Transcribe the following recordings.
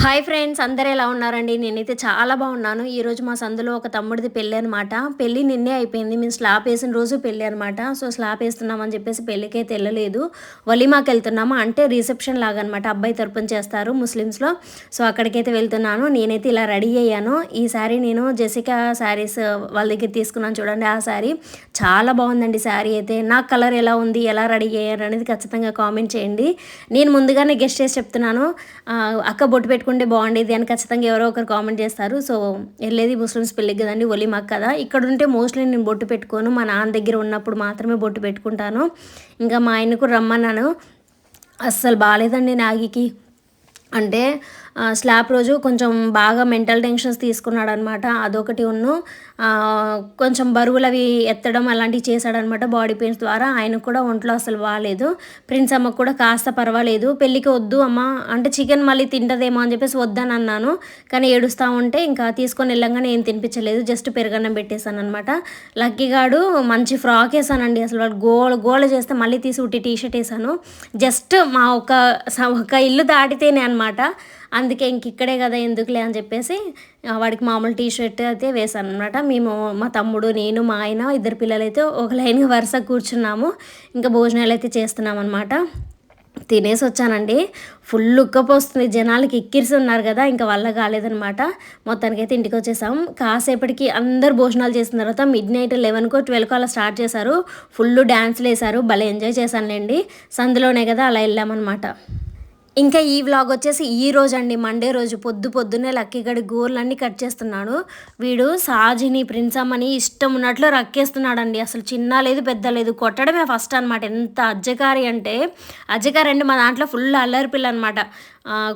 Hi friends అందరూ ఎలా ఉన్నారండి? నేనైతే చాలా బాగున్నాను. ఈరోజు మా సందులో ఒక తమ్ముడిది పెళ్ళి అనమాట పెళ్ళి నిన్నే అయిపోయింది. మేము స్లాప్ వేసిన రోజు పెళ్ళి అనమాట సో స్లాప్ వేస్తున్నామని చెప్పేసి పెళ్ళికైతే వెళ్ళలేదు. వలీమాకి వెళ్తున్నాము. అంటే రిసెప్షన్ లాగా అనమాట అబ్బాయి తరపున చేస్తారు ముస్లిమ్స్లో. సో అక్కడికైతే వెళ్తున్నాను. నేనైతే ఇలా రెడీ అయ్యాను. ఈ శారీ నేను జెసికా శారీస్ వాళ్ళ దగ్గర తీసుకున్నాను చూడండి. ఆ శారీ చాలా బాగుందండి శారీ అయితే. నా కలర్ ఎలా ఉంది? ఎలా రెడీ అయ్యారు? అనేది ఖచ్చితంగా కామెంట్ చేయండి. నేను ముందుగానే గెస్ట్ చేసి చెప్తున్నాను. అక్క బొట్టు పెట్టుకుంటే బాగుండేది అని ఖచ్చితంగా ఎవరో ఒకరు కామెంట్ చేస్తారు. సో వెళ్ళేది ముస్లిమ్స్ పెళ్ళికి కదండి ఒలి మాకు కదా. ఇక్కడ ఉంటే మోస్ట్లీ నేను బొట్టు పెట్టుకోను. మా నాన్న దగ్గర ఉన్నప్పుడు మాత్రమే బొట్టు పెట్టుకుంటాను. ఇంకా మా ఆయనకు రమ్మన్నాను. అస్సలు బాగాలేదండి నాగికి. అంటే స్లాబ్ రోజు కొంచెం బాగా మెంటల్ టెన్షన్స్ తీసుకున్నాడు అనమాట అదొకటి ఉన్ను కొంచెం బరువులు అవి ఎత్తడం అలాంటివి చేశాడనమాట బాడీ పెయిన్స్ ద్వారా. ఆయనకు కూడా ఒంట్లో అసలు బాగాలేదు ప్రిన్స్ అమ్మకు కూడా కాస్త పర్వాలేదు. పెళ్ళికి వద్దు అమ్మ అంటే చికెన్ మళ్ళీ తింటదేమో అని చెప్పేసి వద్దని అన్నాను. కానీ ఏడుస్తూ ఉంటే ఇంకా తీసుకొని వెళ్ళంగానే ఏం తినిపించలేదు. జస్ట్ పెరుగన్నం పెట్టేశాను అనమాట లక్కీగాడు మంచి ఫ్రాక్ వేసానండి అసలు వాళ్ళు గోల గోల చేస్తే మళ్ళీ తీసి ఉట్టి టీ షర్ట్ వేసాను జస్ట్ మా ఒక స- ఒక ఇల్లు దాటితేనే అనమాట అందుకే ఇంక ఇక్కడే కదా ఎందుకులే అని చెప్పేసి వాడికి మామూలు టీ షర్ట్ అయితే వేసాను అనమాట మేము మా తమ్ముడు నేను మా ఆయన ఇద్దరు పిల్లలైతే ఒక లైన్గా వరుస కూర్చున్నాము. ఇంకా భోజనాలు అయితే చేస్తున్నాం అనమాట తినేసి వచ్చానండి. ఫుల్ ఉక్కపోస్తుంది జనాలకి ఎక్కిరిసి ఉన్నారు కదా ఇంకా వల్ల కాలేదనమాట మొత్తానికి అయితే ఇంటికి వచ్చేసాం కాసేపటికి అందరు భోజనాలు చేసిన తర్వాత మిడ్ నైట్ లెవెన్కో ట్వెల్వ్కో అలా స్టార్ట్ చేశారు. ఫుల్ డ్యాన్స్లు వేశారు. భలే ఎంజాయ్ చేశానులేండి. సందులోనే కదా అలా వెళ్ళామన్నమాట. ఇంకా ఈ వ్లాగ్ వచ్చేసి ఈ రోజు అండి మండే రోజు పొద్దు పొద్దున్నే లక్కీగడి గోర్లన్నీ కట్ చేస్తున్నాడు. వీడు సాజిని ప్రిన్సమ్మని ఇష్టం ఉన్నట్లు రక్కేస్తున్నాడండి. అసలు చిన్న లేదు పెద్ద లేదు. కొట్టడమే ఫస్ట్ అనమాట ఎంత అజ్జకారి అంటే అజ్జకారి అంటే మా దాంట్లో ఫుల్ అల్లరి పిల్ల అనమాట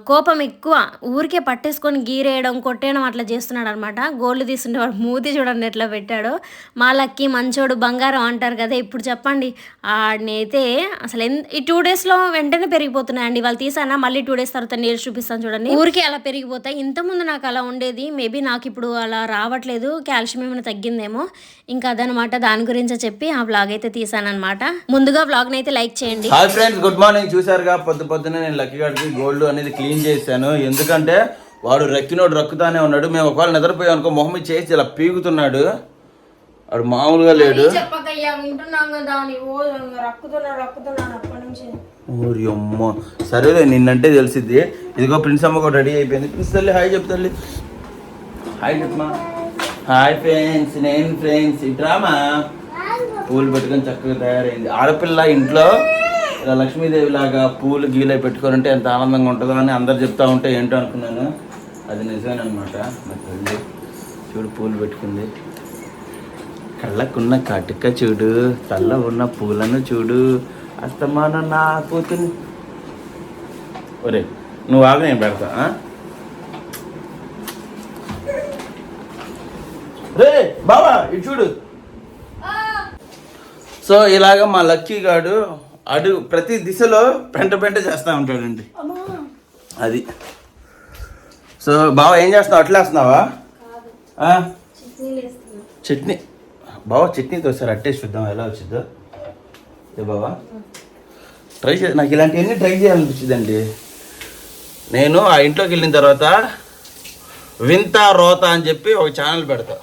కోపం ఎక్కువ. ఊరికే పట్టేసుకొని గీరేయడం కొట్టేయడం అట్లా చేస్తున్నాడు అనమాట గోల్డ్ తీసుంటే వాడు మూతి చూడండి ఎట్లా పెట్టాడో. మా లక్కీ మంచోడు బంగారం అంటారు కదా ఇప్పుడు చెప్పండి. ఆడినైతే అసలు ఎన్ ఈ టూ డేస్లో వెంటనే పెరిగిపోతున్నాయండి. వాళ్ళు తీసానా మళ్ళీ టూ డేస్ తర్వాత నీళ్ళు చూపిస్తాను చూడండి. ఊరికే అలా పెరిగిపోతాయి. ఇంతకుముందు నాకు అలా ఉండేది. మేబీ నాకు ఇప్పుడు అలా రావట్లేదు. కాల్షియం ఏమైనా తగ్గిందేమో. ఇంకా అదనమాట. దాని గురించే చెప్పి ఆ వ్లాగ్ అయితే తీసానమాట ముందుగా వ్లాగ్ని అయితే లైక్ చేయండి. Hi friends good morning. చూసారుగా పొద్దు పొద్దునే నేను లక్కీ గారికి గోల్డ్ అనేది క్లీన్ చేశాను. ఎందుకంటే వాడు రక్కినోడు రక్కుతానే ఉన్నాడు. మేము ఒకవేళ నిద్రపోయాం అనుకో మొహం చేసి ఇలా పీగుతున్నాడు. వాడు మామూలుగా లేడు. చెప్పకయ్యా వింటున్నాం కదా ఓ రక్కుతున్నా రక్కుతున్నాను అప్పటి నుంచి. ఊరి అమ్మ. సరేలే నిన్నంటే తెలిసిద్ది. ఇదిగో ప్రిన్స్ అమ్మ కూడా రెడీ అయిపోయింది. ప్రిన్స్ తల్లి హాయ్ చెప్తా తల్లి. హాయ్ చెప్పమా హాయ్ ఫ్రెండ్స్ నేను ఫ్రెండ్స్ ఇట్రామా పూలు పెట్టుకొని చక్కగా తయారైంది. ఆడపిల్ల ఇంట్లో ఇలా లక్ష్మీదేవి లాగా పూలు గీలే పెట్టుకొని ఉంటే ఎంత ఆనందంగా ఉంటుందో అని అందరు చెప్తా ఉంటే ఏంటో అనుకున్నాను. అది నిజమేనమాట మా చూడు పూలు పెట్టుకుంది. కళ్ళకున్న కాటుక చూడు తల్ల ఉన్న పూలను చూడు. అస్తమానం నా కూతురు ఒరే నువ్వు ఆగు నేను పెడతా ఆ? రే బావా ఇటు చూడు. సో ఇలాగ మా లక్కీ గాడు అడుగు ప్రతి దిశలో పెంట పెంట చేస్తూ ఉంటాడండి. అది. సో బావ ఏం చేస్తున్నావు? అట్లా వేస్తున్నావా? చట్నీ బావా చట్నీతో ఒకసారి అట్టేసి చూద్దాం ఎలా వచ్చిందో. ఏ బావా. ట్రై చే నాకు ఇలాంటివన్నీ ట్రై చేయాలనిపించిందండి. నేను ఆ ఇంట్లోకి వెళ్ళిన తర్వాత వింత రోత అని చెప్పి ఒక ఛానల్ పెడతా.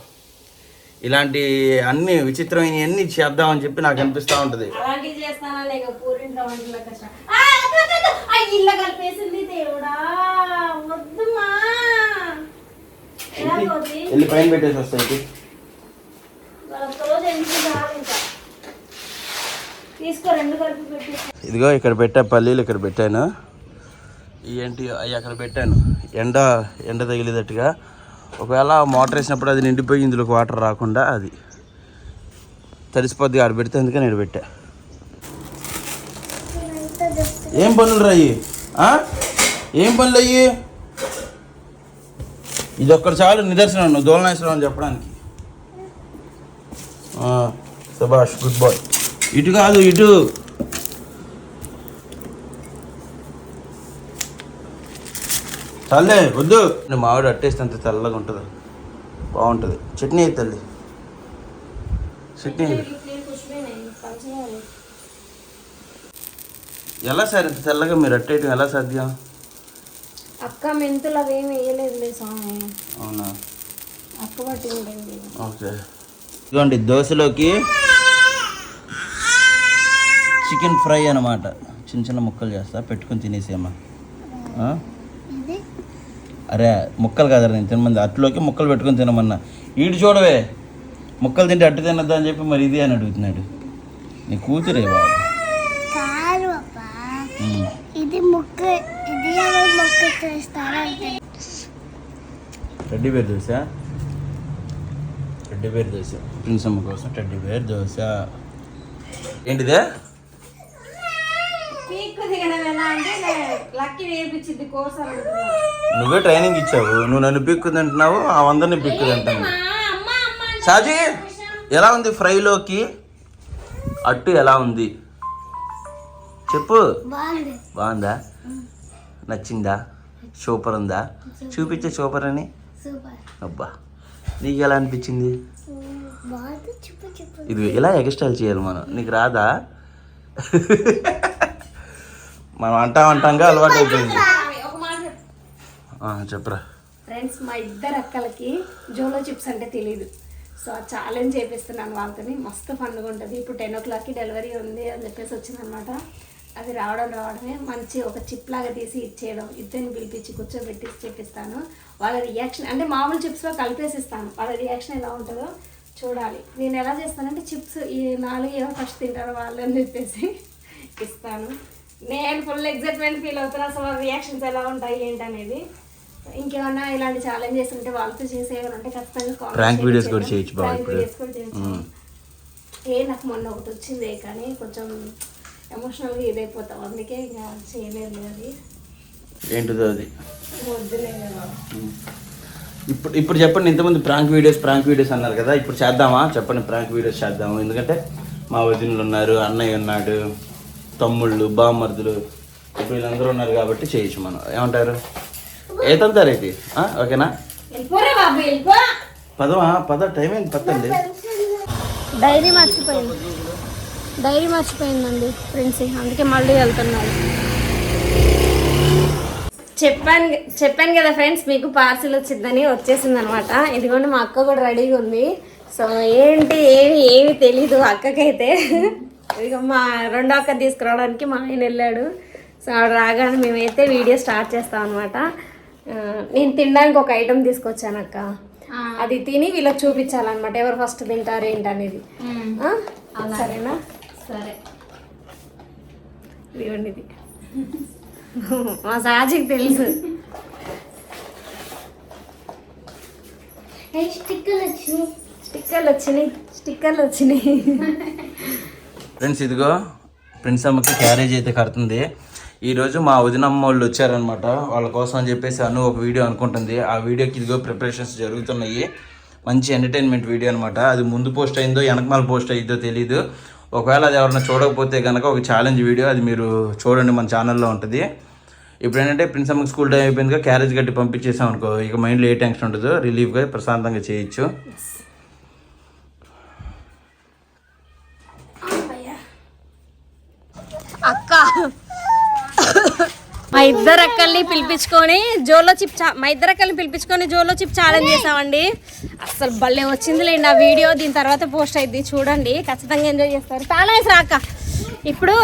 ఇలాంటి అన్ని విచిత్రమైన అన్ని చేద్దామని చెప్పి నాకు అనిపిస్తూ ఉంటుంది. వెళ్ళి పైన పెట్టేసి వస్తాయి ఇదిగో ఇక్కడ పెట్టా పల్లీలు ఇక్కడ పెట్టాను. ఏంటి? అవి అక్కడ పెట్టాను. ఎండ ఎండ తగిలేటట్టుగా. ఒకవేళ మోటార్ వేసినప్పుడు అది నిండిపోయి ఇందులోకి వాటర్ రాకుండా అది తడిసిపోద్ది ఆడ పెడితే అందుకే నేను పెట్టా. ఏం పనులు రాయి ఏం పనులు అయ్యి? ఇది ఒక్కటి చాలు నిదర్శనం నువ్వు దోలనేశ్వరం అని చెప్పడానికి. Subhash good boy. ఇటు కాదు ఇటు. చల్లే వద్దు. నేను మామిడి అట్టేస్తే అంత తెల్లగా ఉంటుంది. బాగుంటుంది. చట్నీ అయితే తల్లి. చట్నీ ఎలా సార్ ఇంత తెల్లగా మీరు అట్టేయటం? ఎలా సాధ్యం? అక్క మెంతులు అవి ఏమి వేయలేదు స్వామి. అవునా? అక్క ఓకే. ఇదిగోండి దోశలోకి చికెన్ ఫ్రై అన్నమాట. చిన్న చిన్న ముక్కలు చేస్తా. పెట్టుకొని తినేసేమ్మా ఆ? అరే ముక్కలు కాదు నేను తినమంది. అట్లోకి ముక్కలు పెట్టుకొని తినమన్నా. ఈడు చూడవే ముక్కలు తింటే అట్టు తినద్దా అని చెప్పి మరి ఇది అని అడుగుతున్నాడు. నీ కూతురే బాబు. ఇది ముక్క ఇది ముక్క చేస్తారంటే teddy bear dosa? Teddy bear dosa. Prince అమ్మ కోసం. Teddy bear dosa. ఏంటిదే? అంటే లక్కీ నేర్పించింది కోర్స్ నువ్వే ట్రైనింగ్ ఇచ్చావు. నువ్వు నన్ను పిక్కు తింటున్నావు ఆ పిక్కు తింటాను అమ్మ అమ్మ షాజీ ఎలా ఉంది ఫ్రైలోకి? అట్టు ఎలా ఉంది? చెప్పు. బాగుంది. నచ్చిందా? సూపర్ ఉందా? చూపించే సూపర్ అని? సూపర్. అబ్బా నీకు ఎలా అనిపించింది? ఇది ఇలా ఎక్స్ట్రాల్ చేయాలి మనం. నీకు రాదా? మనం అంటా అంటాంగా అలవాటు అయిపోయింది. చెప్పురా. ఫ్రెండ్స్ మా ఇద్దరు అక్కలకి జోలో చిప్స్ అంటే తెలియదు సో ఆ ఛాలెంజ్ చేపిస్తున్నాను వాళ్ళతోని. మస్తు పండుగ ఉంటుంది. ఇప్పుడు టెన్ ఓ క్లాక్కి డెలివరీ ఉంది అని చెప్పేసి వచ్చిందనమాట. అది రావడం రావడమే మంచి ఒక చిప్ లాగా తీసి ఇచ్చేయడం ఇద్దరిని పిలిపించి కూర్చోబెట్టి చెప్పిస్తాను. వాళ్ళ రియాక్షన్ అంటే మామూలు చిప్స్లో కలిపేసి ఇస్తాను. వాళ్ళ రియాక్షన్ ఎలా ఉంటుందో చూడాలి. నేను ఎలా చేస్తానంటే చిప్స్ ఈ నాలుగు ఏమో ఫస్ట్ తింటారో వాళ్ళు అని చెప్పేసి ఇస్తాను. నేను ఫుల్ ఎగ్జైట్మెంట్ ఫీల్ అవుతున్నా. అసలు రియాక్షన్స్ ఎలా ఉంటాయి ఏంటనేది. ఇంకేమన్నా ఇలాంటి ఛాలెంజెస్ ఉంటే వాళ్ళతో చేసేవారు ఉంటే ఖచ్చితంగా videos చేయండి. కూడా చేయొచ్చు. ఇప్పుడు. ఏ నాకు మొన్న ఒకటి వచ్చింది కానీ కొంచెం ఎమోషనల్గా ఇదైపోతాం. అందుకే ఇంకా చేయలేదు అది. ఏంటిదో అది? ఇప్పుడు ఇప్పుడు చెప్పండి ఇంతమంది ప్రాంక్ వీడియోస్ ప్రాంక్ వీడియోస్ అన్నారు కదా. ఇప్పుడు చేద్దామా? చెప్పండి ప్రాంక్ వీడియోస్ చేద్దాము. ఎందుకంటే మా వదినలు ఉన్నారు అన్నయ్య ఉన్నాడు. తమ్ముళ్ళు బామ్మర్దులు ఇప్పుడు వీళ్ళందరూ ఉన్నారు కాబట్టి చేయొచ్చు మనం. ఏమంటారు? ఏ తంతారైతే ఓకేనా? వెళ్ళిపోరా బాబు వెళ్ళిపో. పదమా? పద టైం ఏంటి పత్తండి డైరీ మర్చిపోయింది. డైరీ మర్చిపోయిందండి ఫ్రెండ్స్ అందుకే మళ్ళీ వెళ్తున్నాడు చెప్పాను చెప్పాను కదా ఫ్రెండ్స్ మీకు పార్సిల్ వచ్చిందని వచ్చేసింది అనమాట ఇదిగోండి మా అక్క కూడా రెడీగా ఉంది. సో ఏంటి ఏమి ఏమి తెలీదు అక్కకైతే. ఇదిగో మా రెండో అక్క తీసుకురావడానికి మా ఆయన వెళ్ళాడు. సో ఆవిడ రాగానే మేమైతే వీడియో స్టార్ట్ చేస్తాం అనమాట నేను తినడానికి ఒక ఐటెం తీసుకొచ్చాను అక్క. అది తిని వీళ్ళకి చూపించాలన్నమాట. ఎవరు ఫస్ట్ తింటారు ఏంటనేది ఆ? సరేనా? సరే. ఇదిగోండి ఇది. మా సాజికి తెలుసు. స్టిక్కర్ వచ్చింది స్టిక్కర్లు వచ్చినాయి. స్టిక్కర్లు వచ్చినాయి. ఫ్రెండ్స్ ఇదిగో ఫ్రెండ్స్ అమ్మకి క్యారేజ్ అయితే కడుతుంది. ఈరోజు మా వదినమ్మ వాళ్ళు వచ్చారనమాట వాళ్ళ కోసం అని చెప్పేసి అను ఒక వీడియో అనుకుంటుంది. ఆ వీడియోకి ఇదిగో ప్రిపరేషన్స్ జరుగుతున్నాయి. మంచి ఎంటర్టైన్మెంట్ వీడియో అనమాట అది ముందు పోస్ట్ అయిందో వెనకమాల పోస్ట్ అయ్యిందో తెలియదు ఒకవేళ అది ఎవరైనా చూడకపోతే కనుక ఒక ఛాలెంజ్ వీడియో అది మీరు చూడండి మన ఛానల్లో ఉంటుంది. ఇప్పుడు ఏంటంటే ప్రిన్స్ అమ్మకి స్కూల్ టైం అయిపోయిందిగా క్యారేజ్ కట్టి పంపించేసాం అనుకో ఇక మైండ్లో ఏ టెన్షన్ ఉండదు. రిలీఫ్గా ప్రశాంతంగా చేయొచ్చు అక్క మా ఇద్దరు అక్కల్ని పిలిపించుకొని జోలో చిప్ చా మా ఇద్దరు అక్కల్ని పిలిపించుకొని జోలో చిప్ ఛాలెంజ్ చేసామండి. అసలు భలే వచ్చిందిలేండి ఆ వీడియో. దీని తర్వాత పోస్ట్ అయింది చూడండి. ఖచ్చితంగా ఎంజాయ్ చేస్తారు. చాలా రాక ఇప్పుడు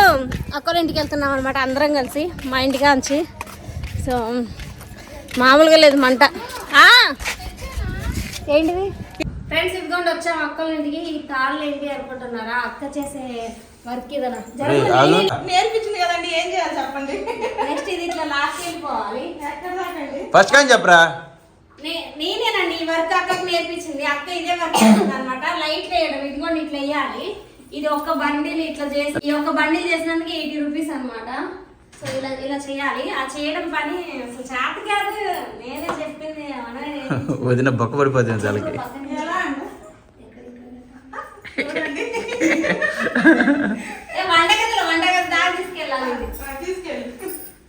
అక్కల ఇంటికి వెళ్తున్నాం అనమాట అందరం కలిసి మా ఇంటికి అంచి సో మామూలుగా లేదు మంట. ఏంటిది? ఫ్రెండ్స్ ఇదిగోండి వచ్చాము అక్కల ఇంటికి. ఈ తాళ్ళు ఏంటి అనుకుంటున్నారా? అక్క చేసే వర్క్. నేర్పించింది కదండి ఏం చేయాలి చెప్పండి? నెక్స్ట్ ఇది ఇట్లా లాస్ట్ వెళ్ళిపోవాలి. ఎక్కడ దాకండి ఫస్ట్ కానీ చెప్పరా? నే- నేనేనండి ఈ వర్క్ అక్కకు నేర్పించింది. అక్క ఇదే వర్క్ చేస్తుంది అనమాట లైట్ వేయడం ఇదిగోండి ఇట్లా వేయాలి. ఇది ఒక బండిల్ ఇట్లా చేసి ఈ ఒక బండిల్ చేసినందుకు ఎయిటీ రూపీస్ అన్నమాట. సో ఇలా ఇలా చేయాలి. ఆ చేయడం పని చేత కాదు. నేనే చెప్పింది వదిన బొక్క పడిపోతుంది వంటగదిలో వంటగది దాకా తీసుకెళ్ళాలి. తీసుకెళ్ళి.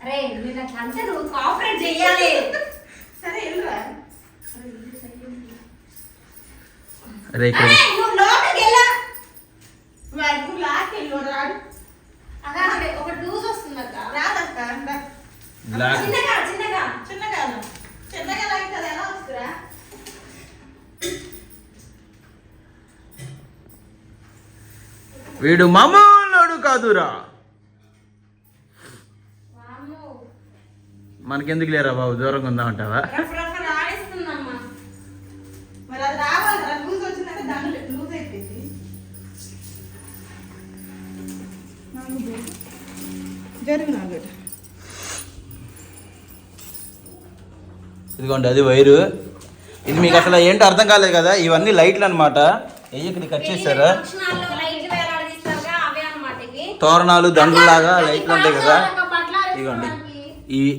అరే నేను అట్లా అంటే నువ్వు కోఆపరేట్ చెయ్యాలి. సరే వెళ్ళరా? అరే ఇక్కడ వీడు మామూలుడు కాదురా. మనకెందుకు లేరా బాబు? దూరంగా ఉందా అంటావా? ఇదిగోండి అది వైరు. ఇది మీకు అసలు ఏంటో అర్థం కాలేదు కదా ఇవన్నీ లైట్లు అనమాట ఇక్కడ కట్ చేశారా? తోరణాలు దండలాగా లైట్లు ఉంటాయి కదా. ఇదిగోండి ఇవి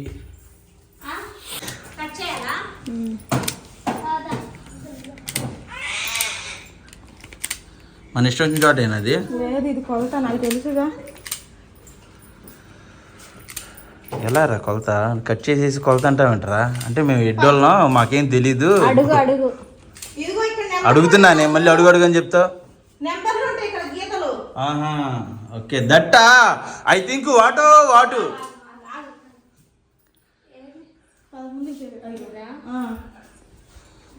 మన ఇష్టం వచ్చిన చోట అది? లేదు ఇది కొలత నాకు తెలుసుగా. ఎలా రా కొలత? కట్ చేసేసి కొలత అంటావేంటరా? అంటే మేము ఎడ్డోళ్ళం మాకేం తెలీదు. అడుగు అడుగు. ఇదిగో ఇక్కడ నెంబర్ అడుగుతున్నా నేను మళ్ళీ అడుగు అడుగు అని చెప్తావు నెంబర్లు ఉంటాయి ఇక్కడ గీతలు ఆహా ఓకే. దట్టా? ఐ థింక్ వాటో వాటు.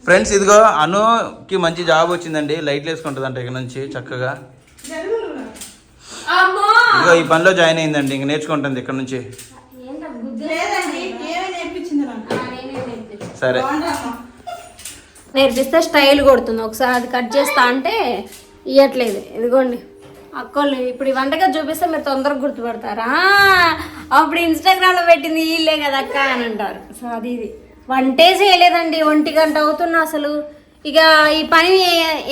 ఫ్రెండ్స్ ఇదిగో అనుకి మంచి జాబ్ వచ్చిందండి. లైట్లు వేసుకుంటుందంట ఇక్కడ నుంచి చక్కగా. ఇదిగో ఈ పనిలో జాయిన్ అయిందండి. ఇంక నేర్చుకుంటుంది ఇక్కడ నుంచి. లేదండి ఏమీ నేర్పించింది నాకు. సరే. నేర్పిస్తే స్టైల్ కొడుతుంది. ఒకసారి అది కట్ చేస్తా అంటే ఇవ్వట్లేదు ఇదిగోండి. అక్కలు ఇప్పుడు ఈ వంటగా చూపిస్తే మీరు తొందరగా గుర్తుపడతారా. అప్పుడు ఇన్స్టాగ్రామ్లో పెట్టింది వీళ్ళే కదా అక్క అని అంటారు. సో అది ఇది. వంటే చేయలేదండి ఒంటి గంట అవుతున్నా అసలు. ఇక ఈ పని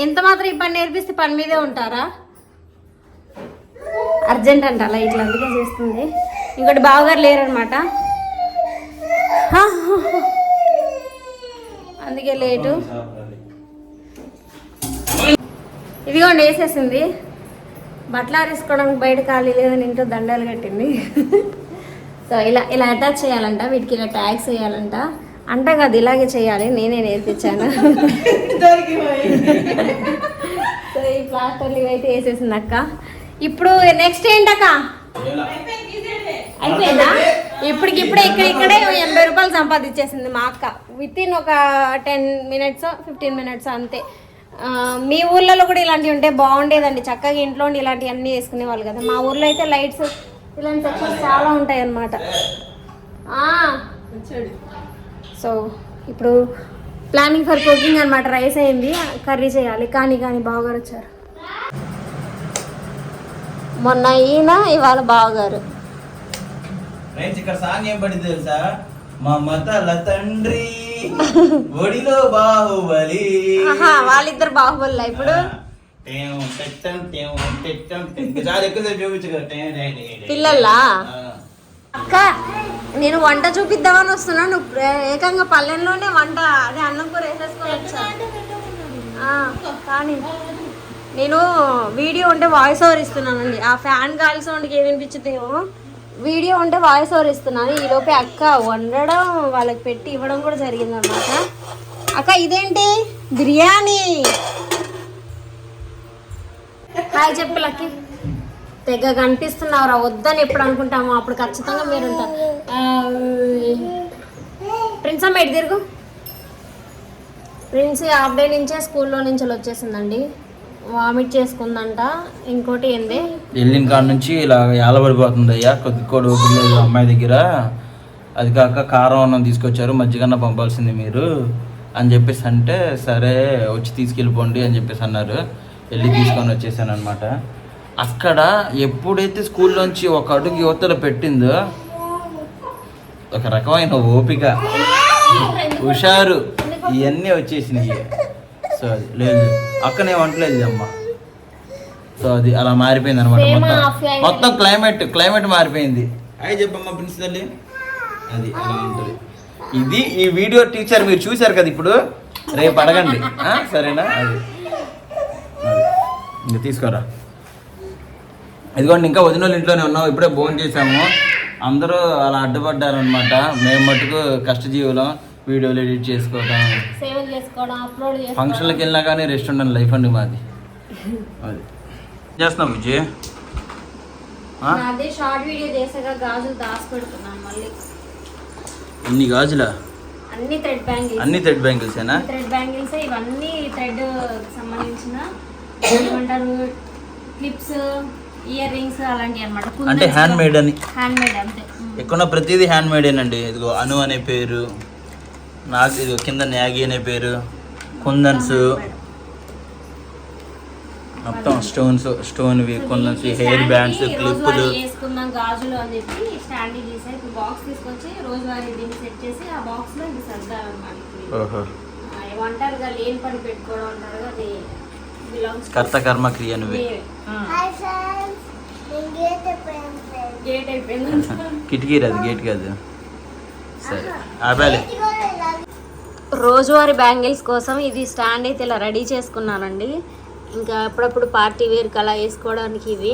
ఎంత మాత్రం ఈ పని నేర్పిస్తే పని మీదే ఉంటారా? అర్జెంట్ అంట అలా ఇట్లా అందుకే చేస్తుంది. ఇంకోటి బావగారు లేరనమాట అందుకే లేటు. ఇదిగోండి వేసేసింది. బట్టలు ఆరేసుకోవడానికి బయట ఖాళీ లేదని ఇంట్లో దండాలు కట్టింది. సో ఇలా ఇలా అటాచ్ చేయాలంట వీటికి ఇలా ట్యాగ్స్ వేయాలంట. అంట కదా ఇలాగే చేయాలి నేనే నేర్పించాను. సో ఈ ప్లాస్టర్లు ఇవైతే వేసేసింది అక్క. ఇప్పుడు నెక్స్ట్ ఏంటక్క? అయిపోయిందా? ఇప్పటికిప్పుడే ఇక్కడ ఇక్కడే ఎనభై రూపాయలు సంపాదించేసింది మా అక్క. విత్ ఇన్ ఒక టెన్ మినిట్స్ ఫిఫ్టీన్ మినిట్స్ అంతే. మీ ఊర్లలో కూడా ఇలాంటివి ఉంటే బాగుండేదండి. చక్కగా ఇంట్లో ఇలాంటివి అన్నీ వేసుకునే వాళ్ళు కదా. మా ఊర్లో అయితే లైట్స్ ఇలాంటి సెక్షన్స్ చాలా ఉంటాయి అన్నమాట సో ఇప్పుడు ప్లానింగ్ ఫర్ కుకింగ్ అనమాట రైస్ అయింది కర్రీ చేయాలి. కానీ కానీ బావగారు వచ్చారు. మొన్న ఈయన ఇవాళ బావగారు. ఇక్కడ సాంగ్ ఏం పడింది తెలుసా? మా మత తండ్రి ఒడిలో బాహుబలి. వాళ్ళిద్దరు బాహుబలి ఇప్పుడు. పిల్లల్లా? అక్క నేను వంట చూపిద్దామని వస్తున్నా. నువ్వు ఏకంగా పల్లెల్లోనే వంట అదే అన్నం కూర వేసేసుకొని వచ్చా? ఆ, కానీ నేను వీడియో ఉంటే వాయిస్ ఓవర్ ఇస్తున్నానండి. ఆ ఫ్యాన్ గాలి సౌండ్కి ఏమి. వీడియో ఉంటే వాయిస్ ఓవర్ ఇస్తున్నాను. ఈ అక్క వండడం వాళ్ళకి పెట్టి ఇవ్వడం కూడా జరిగింది అన్నమాట అక్క ఇదేంటి? బిర్యానీ. హాయ్ చెప్పు లక్కి. తెగ కనిపిస్తున్నావురా వద్దని ఎప్పుడు అనుకుంటామో అప్పుడు ఖచ్చితంగా మీరు ఉంటారు ప్రిన్స్ అమ్మ ఎటు తిరుగు. ప్రిన్స్ హాఫ్ డే నుంచే స్కూల్లో నుంచి వచ్చేసిందండి. వామిట్ చేసుకుందంట. ఇంకోటి ఏంది? వెళ్ళిన కాడ నుంచి ఇలా ఏలబడిపోతుంది అయ్యా కొద్ది కూడా ఓపిక లేదు అమ్మాయి దగ్గర. అది కాక కారం అన్నం తీసుకొచ్చారు మజ్జిగన్న పంపాల్సింది మీరు అని చెప్పేసి అంటే సరే వచ్చి తీసుకెళ్ళిపోండి అని చెప్పేసి అన్నారు. వెళ్ళి తీసుకొని వచ్చేసాను అనమాట అక్కడ ఎప్పుడైతే స్కూల్లోంచి ఒక అడుగు యువతలో పెట్టిందో ఒక రకమైన ఓపిక. హుషారు. ఇవన్నీ వచ్చేసినాయి. సో అది లేదు. అక్కనే వంటలేదు అమ్మ సో అది అలా మారిపోయింది అనమాట మొత్తం. మొత్తం క్లైమేట్ క్లైమేట్ మారిపోయింది. అయ్యి చెప్పమ్మా ప్రిన్స్ తల్లి. అది అలా ఉంటుంది. ఇది ఈ వీడియో టీచర్ మీరు చూశారు కదా ఇప్పుడు? రేపు అడగండి. ఆ, సరేనా? అది. అది. ఇంకా తీసుకోరా. ఇదిగోండి ఇంకా వదిన వాళ్ళ ఇంట్లోనే ఉన్నాం. ఇప్పుడే భోజనం చేసాము అందరూ అలా అడ్డుపడ్డారు అనమాట మేము మటుకు కష్టజీవులం. వీడియోలు ఎడిట్ చేసుకోవడం సేవలు చేసుకోవడం అప్లోడ్ చేసుకోవడం. ఫంక్షన్లకు వెళ్ళినా కానీ రెస్టారెంట్ లైఫ్ అండి మాది. అది. చేస్తున్నాం విజయ్? అదే షార్ట్ వీడియో చేసాక గాజులు దాచి పెడుతున్నాను మళ్ళీ. ఇన్ని గాజులా? అన్ని థ్రెడ్ బ్యాంగిల్స్. అన్ని థ్రెడ్ బ్యాంగిల్సేనా? థ్రెడ్ బ్యాంగిల్స్ ఇవన్నీ థ్రెడ్ సంబంధించిన ఏమంటారు క్లిప్స్ ఇయర్ రింగ్స్ అలాంటివి అనమాట అంటే హ్యాండ్ మేడ్ అని? హ్యాండ్ మేడ్ అంతే. ఎక్కువ ప్రతిదీ హ్యాండ్ మేడేనండి ఇదిగో అను అనే పేరు. నాకు ఇదిగో కింద న్యాగి అనే పేరు. కుందన్స్. మొత్తం స్టోన్స్ స్టోన్వి కుందన్స్ హెయిర్ బ్యాండ్స్ క్లిప్పులు. వేసుకుందాం గాజులు అని చెప్పి స్టాండ్ గీసా ఇప్పుడు బాక్స్ తీసుకొచ్చి రోజువారీ దీన్ని సెట్ చేసి ఆ బాక్స్లో ఇది సర్దాలన్నమాట ఏమంటారుగా లేని పని పెట్టుకోవడం అంటారు అది బిలాంగ్స్ కర్త కర్మ క్రియ నువ్వే. కిటికీ రాదు గేట్ కాదు. సరే. ఆపాలి. రోజువారీ బ్యాంగిల్స్ కోసం ఇది స్టాండ్ అయితే ఇలా రెడీ చేసుకున్నానండి. ఇంకా అప్పుడప్పుడు పార్టీ వేర్కి అలా వేసుకోవడానికి ఇవి.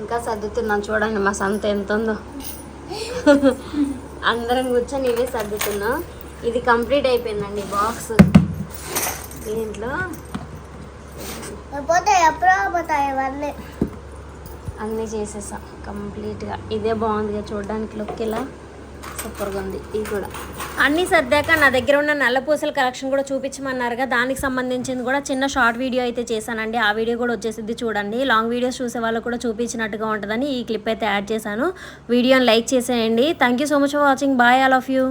ఇంకా సర్దుతున్నాను చూడండి మా సంత ఎంత ఉందో అందరం కూర్చొని ఇవే సర్దుతున్నా. ఇది కంప్లీట్ అయిపోయిందండి బాక్స్. దీంట్లో అన్నీ చేసేసా కంప్లీట్గా. ఇదే బాగుంది చూడడానికి లుక్ ఇలా. సూపర్గా ఉంది. ఇది కూడా. అన్నీ సర్దాక నా దగ్గర ఉన్న నల్ల పూసల కలెక్షన్ కూడా చూపించమన్నారుగా. దానికి సంబంధించింది కూడా చిన్న షార్ట్ వీడియో అయితే చేశానండి. ఆ వీడియో కూడా వచ్చేసింది చూడండి. లాంగ్ వీడియోస్ చూసే వాళ్ళు కూడా చూపించినట్టుగా ఉంటుందని ఈ క్లిప్ అయితే యాడ్ చేశాను. వీడియోని లైక్ చేసేయండి. Thank you so much for watching bye all of you